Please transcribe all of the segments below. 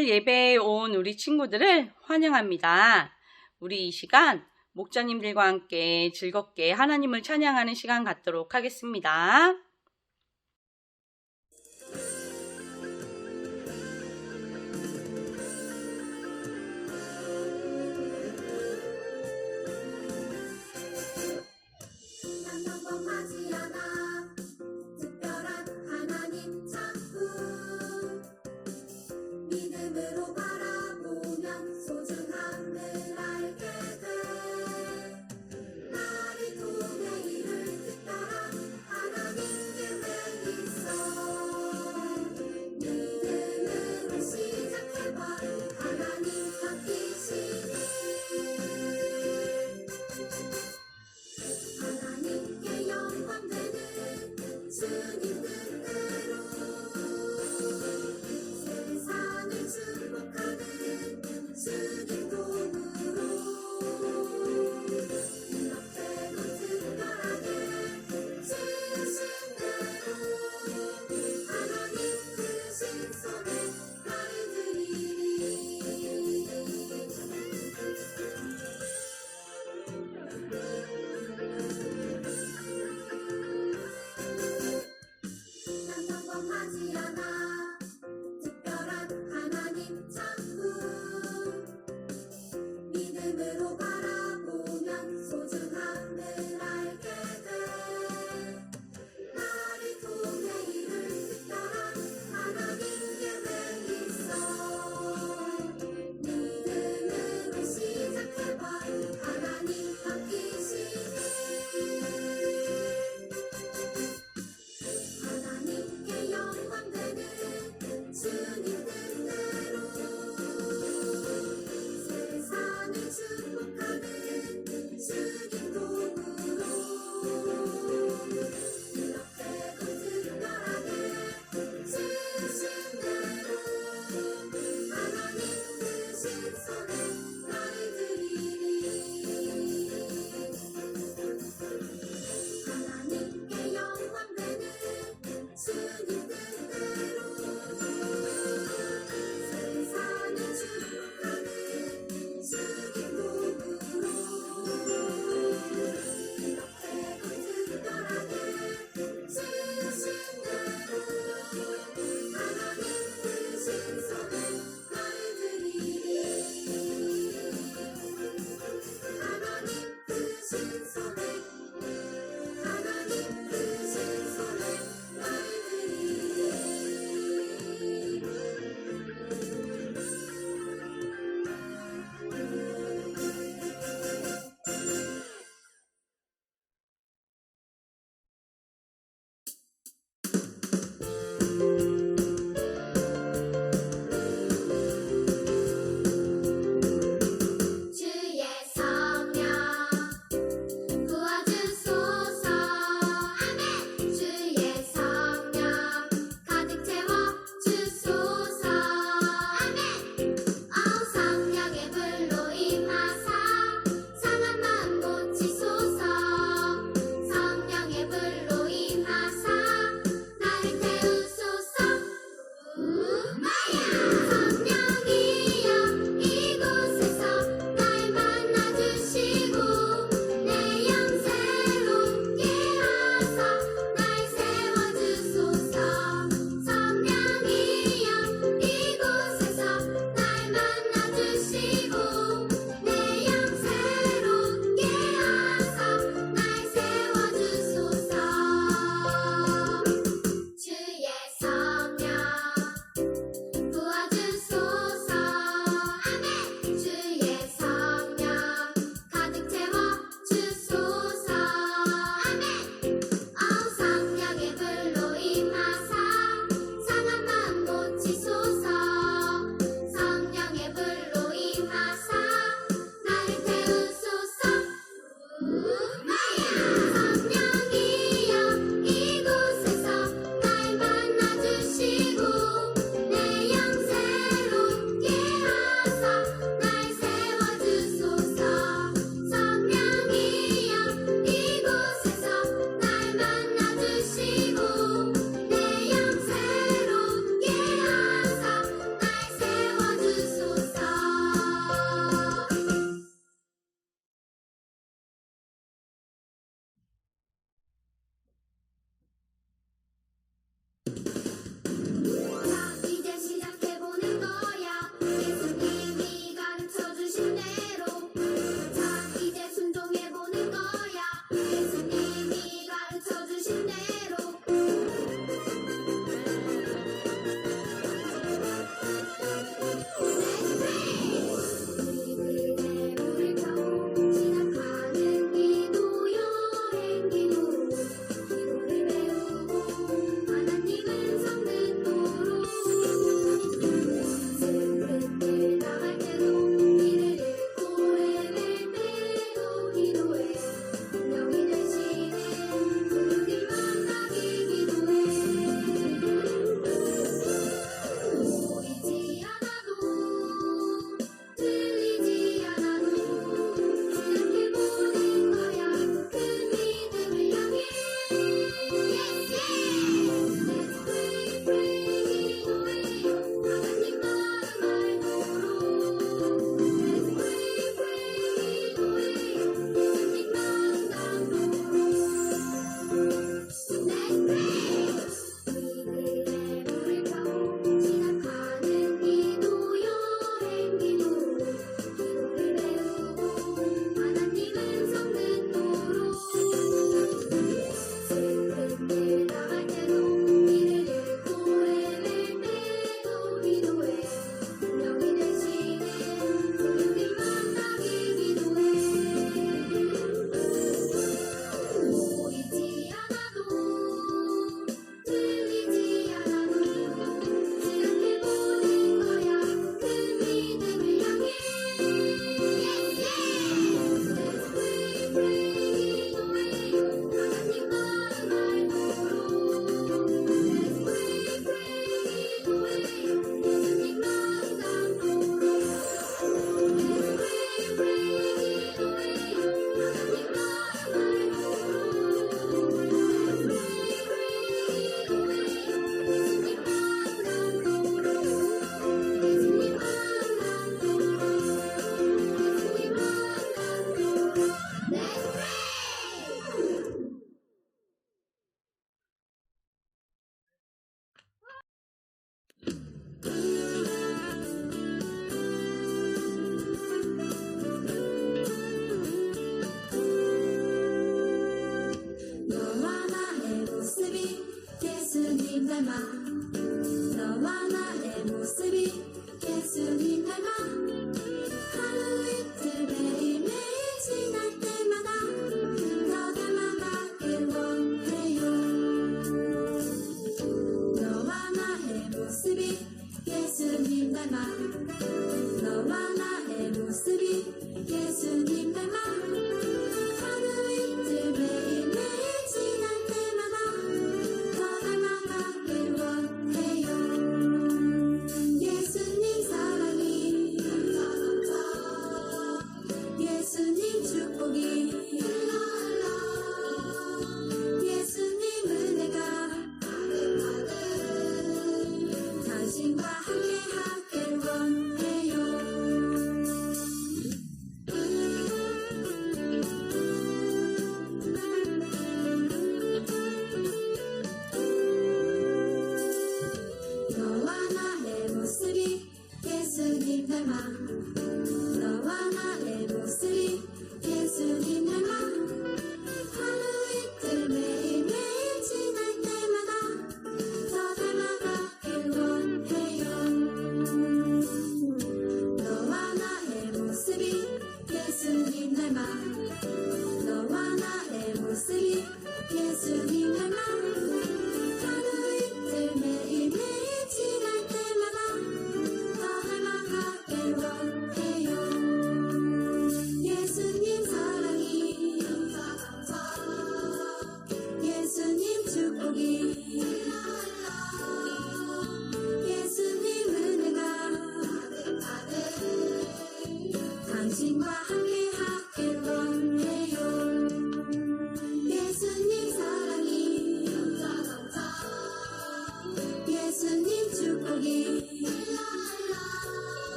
오늘 예배에 온 우리 친구들을 환영합니다. 우리 이 시간 목자님들과 함께 즐겁게 하나님을 찬양하는 시간 갖도록 하겠습니다.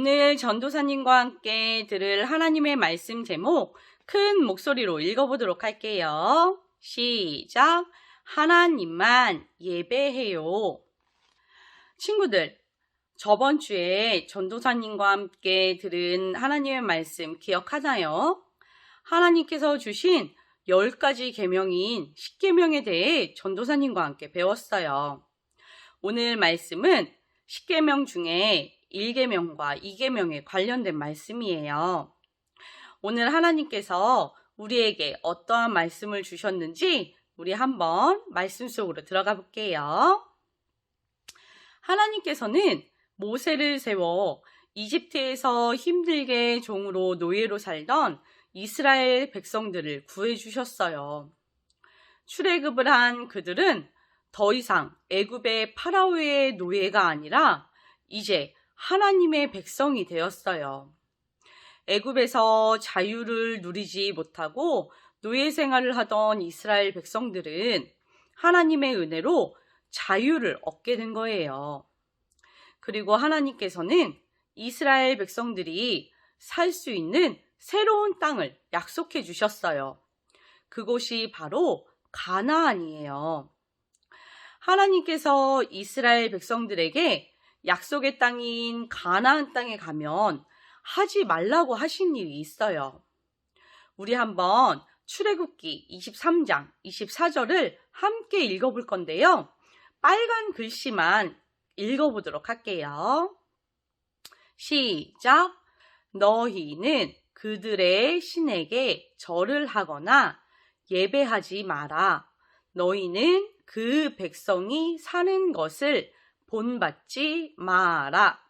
오늘 전도사님과 함께 들을 하나님의 말씀 제목 큰 목소리로 읽어보도록 할게요. 시작. 하나님만 예배해요. 친구들, 저번 주에 전도사님과 함께 들은 하나님의 말씀 기억하나요? 하나님께서 주신 10가지 계명인 10계명에 대해 전도사님과 함께 배웠어요. 오늘 말씀은 10계명 중에 1계명과 2계명에 관련된 말씀이에요. 오늘 하나님께서 우리에게 어떠한 말씀을 주셨는지 우리 한번 말씀 속으로 들어가 볼게요. 하나님께서는 모세를 세워 이집트에서 힘들게 종으로 노예로 살던 이스라엘 백성들을 구해 주셨어요. 출애굽을 한 그들은 더 이상 애굽의 파라오의 노예가 아니라 이제 하나님의 백성이 되었어요. 애굽에서 자유를 누리지 못하고 노예 생활을 하던 이스라엘 백성들은 하나님의 은혜로 자유를 얻게 된 거예요. 그리고 하나님께서는 이스라엘 백성들이 살 수 있는 새로운 땅을 약속해 주셨어요. 그곳이 바로 가나안이에요. 하나님께서 이스라엘 백성들에게 약속의 땅인 가나안 땅에 가면 하지 말라고 하신 일이 있어요. 우리 한번 출애굽기 23장 24절을 함께 읽어볼 건데요. 빨간 글씨만 읽어보도록 할게요. 시작. 너희는 그들의 신에게 절을 하거나 예배하지 마라. 너희는 그 백성이 사는 것을 본받지 마라.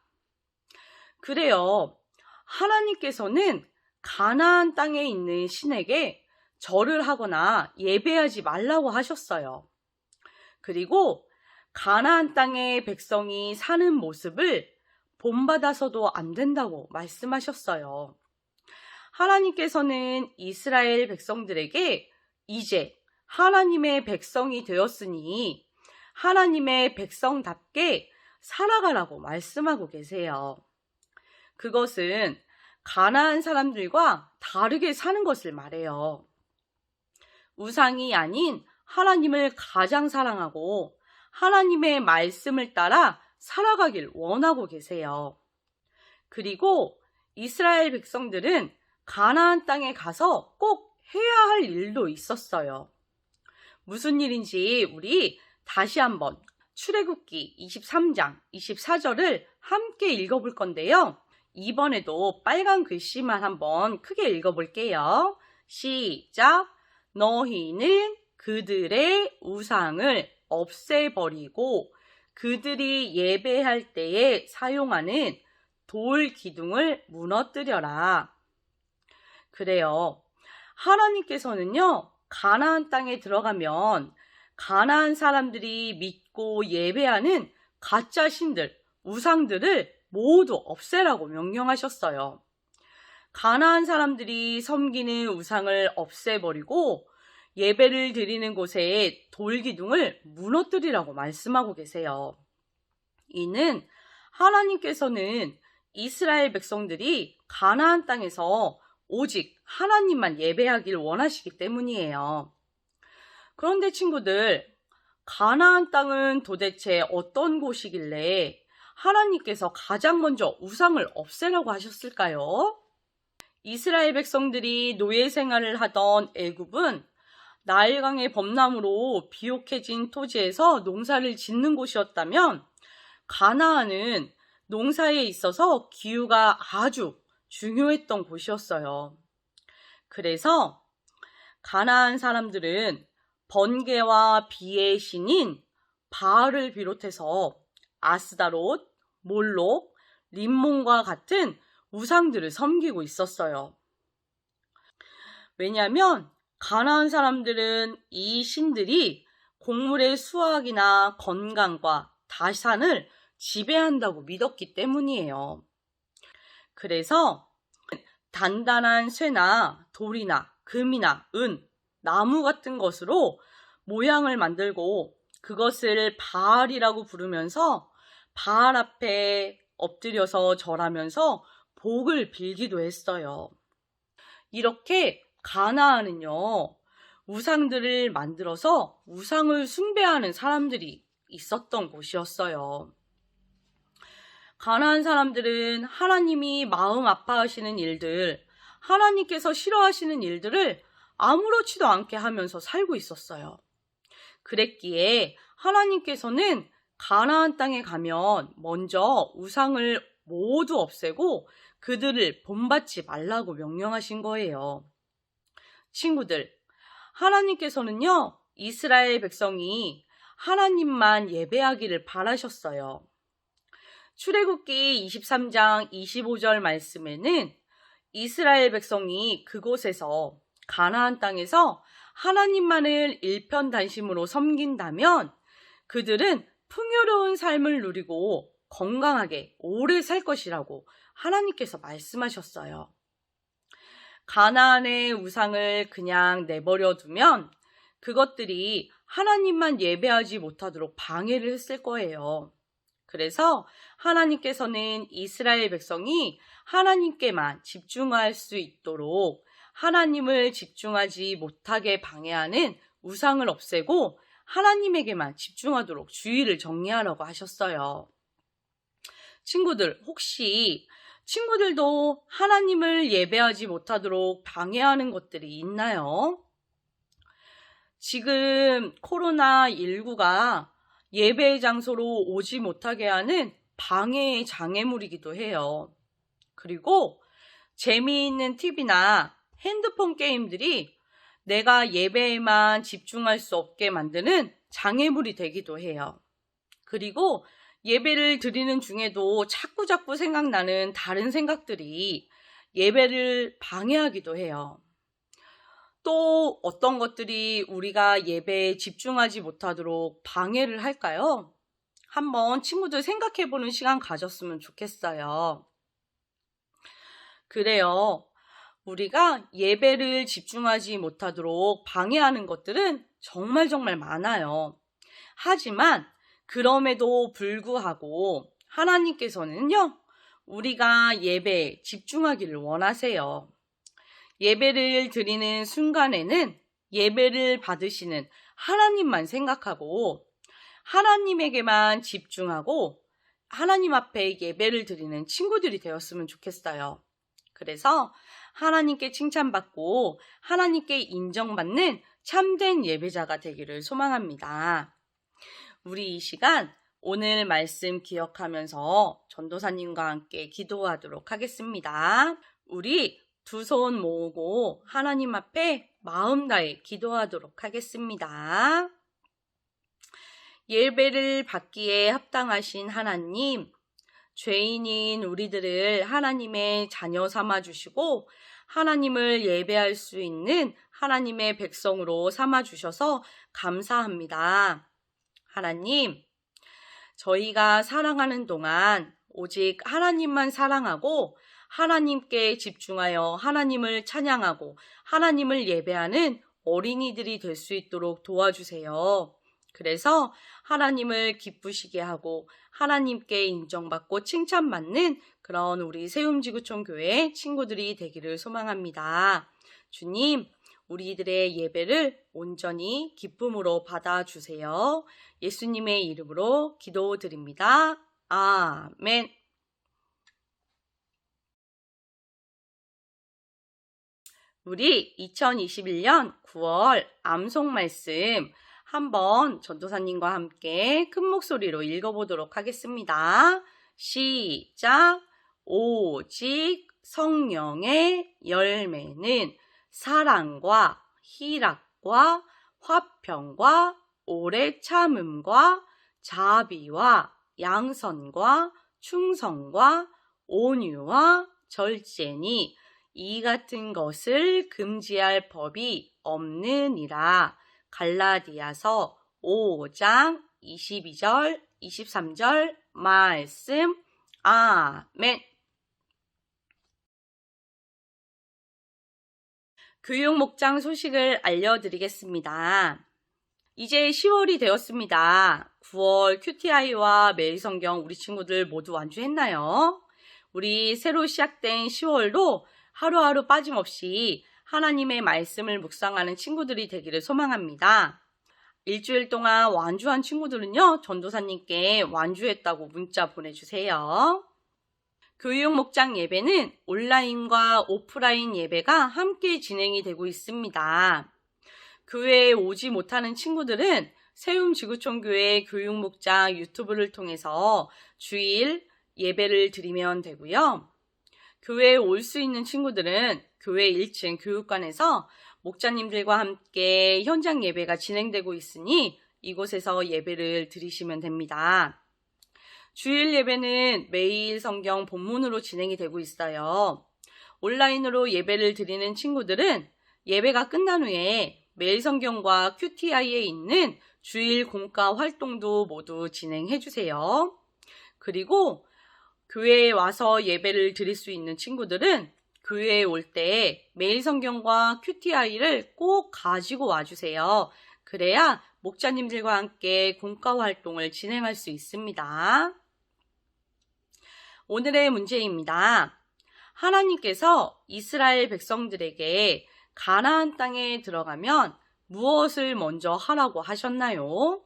그래요. 하나님께서는 가나안 땅에 있는 신에게 절을 하거나 예배하지 말라고 하셨어요. 그리고 가나안 땅의 백성이 사는 모습을 본받아서도 안 된다고 말씀하셨어요. 하나님께서는 이스라엘 백성들에게 이제 하나님의 백성이 되었으니 하나님의 백성답게 살아가라고 말씀하고 계세요. 그것은 가나안 사람들과 다르게 사는 것을 말해요. 우상이 아닌 하나님을 가장 사랑하고 하나님의 말씀을 따라 살아가길 원하고 계세요. 그리고 이스라엘 백성들은 가나안 땅에 가서 꼭 해야 할 일도 있었어요. 무슨 일인지 우리 다시 한번 출애굽기 23장 24절을 함께 읽어볼 건데요. 이번에도 빨간 글씨만 한번 크게 읽어볼게요. 시작. 너희는 그들의 우상을 없애버리고 그들이 예배할 때에 사용하는 돌 기둥을 무너뜨려라. 그래요. 하나님께서는요, 가나안 땅에 들어가면 가나안 사람들이 믿고 예배하는 가짜 신들, 우상들을 모두 없애라고 명령하셨어요. 가나안 사람들이 섬기는 우상을 없애버리고 예배를 드리는 곳에 돌기둥을 무너뜨리라고 말씀하고 계세요. 이는 하나님께서는 이스라엘 백성들이 가나안 땅에서 오직 하나님만 예배하길 원하시기 때문이에요. 그런데 친구들, 가나안 땅은 도대체 어떤 곳이길래 하나님께서 가장 먼저 우상을 없애라고 하셨을까요? 이스라엘 백성들이 노예 생활을 하던 애굽은 나일강의 범람으로 비옥해진 토지에서 농사를 짓는 곳이었다면 가나안은 농사에 있어서 기후가 아주 중요했던 곳이었어요. 그래서 가나안 사람들은 번개와 비의 신인 바알을 비롯해서 아스다롯, 몰록, 림몬과 같은 우상들을 섬기고 있었어요. 왜냐하면 가나안 사람들은 이 신들이 곡물의 수확이나 건강과 다산을 지배한다고 믿었기 때문이에요. 그래서 단단한 쇠나 돌이나 금이나 은, 나무 같은 것으로 모양을 만들고 그것을 바알이라고 부르면서 바알 앞에 엎드려서 절하면서 복을 빌기도 했어요. 이렇게 가나안은요, 우상들을 만들어서 우상을 숭배하는 사람들이 있었던 곳이었어요. 가나안 사람들은 하나님이 마음 아파하시는 일들, 하나님께서 싫어하시는 일들을 아무렇지도 않게 하면서 살고 있었어요. 그랬기에 하나님께서는 가나안 땅에 가면 먼저 우상을 모두 없애고 그들을 본받지 말라고 명령하신 거예요. 친구들, 하나님께서는요, 이스라엘 백성이 하나님만 예배하기를 바라셨어요. 출애굽기 23장 25절 말씀에는 이스라엘 백성이 그곳에서 가나안 땅에서 하나님만을 일편단심으로 섬긴다면 그들은 풍요로운 삶을 누리고 건강하게 오래 살 것이라고 하나님께서 말씀하셨어요. 가나안의 우상을 그냥 내버려 두면 그것들이 하나님만 예배하지 못하도록 방해를 했을 거예요. 그래서 하나님께서는 이스라엘 백성이 하나님께만 집중할 수 있도록 하나님을 집중하지 못하게 방해하는 우상을 없애고 하나님에게만 집중하도록 주의를 정리하라고 하셨어요. 친구들, 혹시 친구들도 하나님을 예배하지 못하도록 방해하는 것들이 있나요? 지금 코로나19가 예배 장소로 오지 못하게 하는 방해의 장애물이기도 해요. 그리고 재미있는 TV나 핸드폰 게임들이 내가 예배에만 집중할 수 없게 만드는 장애물이 되기도 해요. 그리고 예배를 드리는 중에도 자꾸자꾸 생각나는 다른 생각들이 예배를 방해하기도 해요. 또 어떤 것들이 우리가 예배에 집중하지 못하도록 방해를 할까요? 한번 친구들 생각해 보는 시간 가졌으면 좋겠어요. 그래요. 우리가 예배를 집중하지 못하도록 방해하는 것들은 정말 정말 많아요. 하지만 그럼에도 불구하고 하나님께서는요, 우리가 예배에 집중하기를 원하세요. 예배를 드리는 순간에는 예배를 받으시는 하나님만 생각하고 하나님에게만 집중하고 하나님 앞에 예배를 드리는 친구들이 되었으면 좋겠어요. 그래서 하나님께 칭찬받고 하나님께 인정받는 참된 예배자가 되기를 소망합니다. 우리 이 시간 오늘 말씀 기억하면서 전도사님과 함께 기도하도록 하겠습니다. 우리 두 손 모으고 하나님 앞에 마음 다해 기도하도록 하겠습니다. 예배를 받기에 합당하신 하나님, 죄인인 우리들을 하나님의 자녀 삼아 주시고 하나님을 예배할 수 있는 하나님의 백성으로 삼아 주셔서 감사합니다. 하나님, 저희가 사랑하는 동안 오직 하나님만 사랑하고 하나님께 집중하여 하나님을 찬양하고 하나님을 예배하는 어린이들이 될 수 있도록 도와주세요. 그래서 하나님을 기쁘시게 하고 하나님께 인정받고 칭찬받는 그런 우리 세움지구촌 교회 친구들이 되기를 소망합니다. 주님, 우리들의 예배를 온전히 기쁨으로 받아주세요. 예수님의 이름으로 기도드립니다. 아멘. 우리 2021년 9월 암송 말씀 한번 전도사님과 함께 큰 목소리로 읽어보도록 하겠습니다. 시작. 오직 성령의 열매는 사랑과 희락과 화평과 오래 참음과 자비와 양선과 충성과 온유와 절제니 이 같은 것을 금지할 법이 없느니라. 갈라디아서 5장 22절 23절 말씀 아멘. 교육 목장 소식을 알려드리겠습니다. 이제 10월이 되었습니다. 9월 QTI와 매일 성경 우리 친구들 모두 완주했나요? 우리 새로 시작된 10월도 하루하루 빠짐없이 하나님의 말씀을 묵상하는 친구들이 되기를 소망합니다. 일주일 동안 완주한 친구들은요, 전도사님께 완주했다고 문자 보내주세요. 교육 목장 예배는 온라인과 오프라인 예배가 함께 진행이 되고 있습니다. 교회에 오지 못하는 친구들은 세움 지구촌 교회 교육 목장 유튜브를 통해서 주일 예배를 드리면 되고요. 교회에 올 수 있는 친구들은 교회 1층 교육관에서 목자님들과 함께 현장 예배가 진행되고 있으니 이곳에서 예배를 드리시면 됩니다. 주일 예배는 매일 성경 본문으로 진행이 되고 있어요. 온라인으로 예배를 드리는 친구들은 예배가 끝난 후에 매일 성경과 QTI에 있는 주일 공과 활동도 모두 진행해 주세요. 그리고 교회에 와서 예배를 드릴 수 있는 친구들은 교회에 올 때 매일 성경과 QTI를 꼭 가지고 와주세요. 그래야 목자님들과 함께 공과 활동을 진행할 수 있습니다. 오늘의 문제입니다. 하나님께서 이스라엘 백성들에게 가나안 땅에 들어가면 무엇을 먼저 하라고 하셨나요?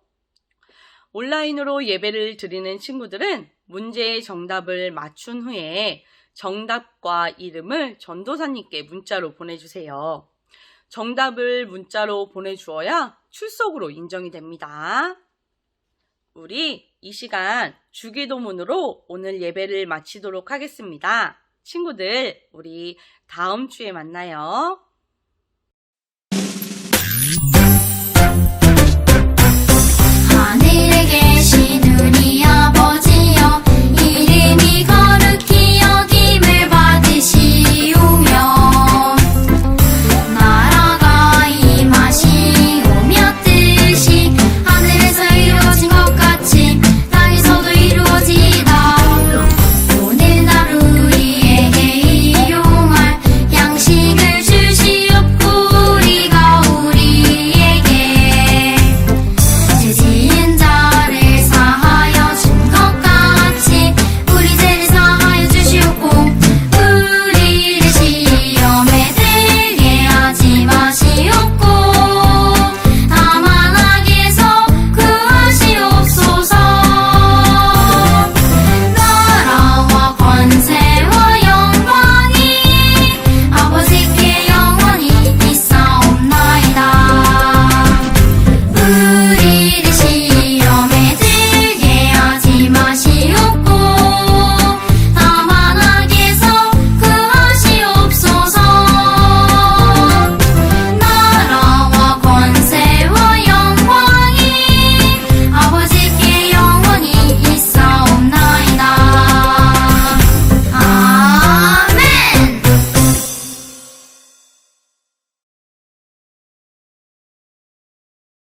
온라인으로 예배를 드리는 친구들은 문제의 정답을 맞춘 후에 정답과 이름을 전도사님께 문자로 보내주세요. 정답을 문자로 보내주어야 출석으로 인정이 됩니다. 우리 이 시간 주기도문으로 오늘 예배를 마치도록 하겠습니다. 친구들, 우리 다음 주에 만나요.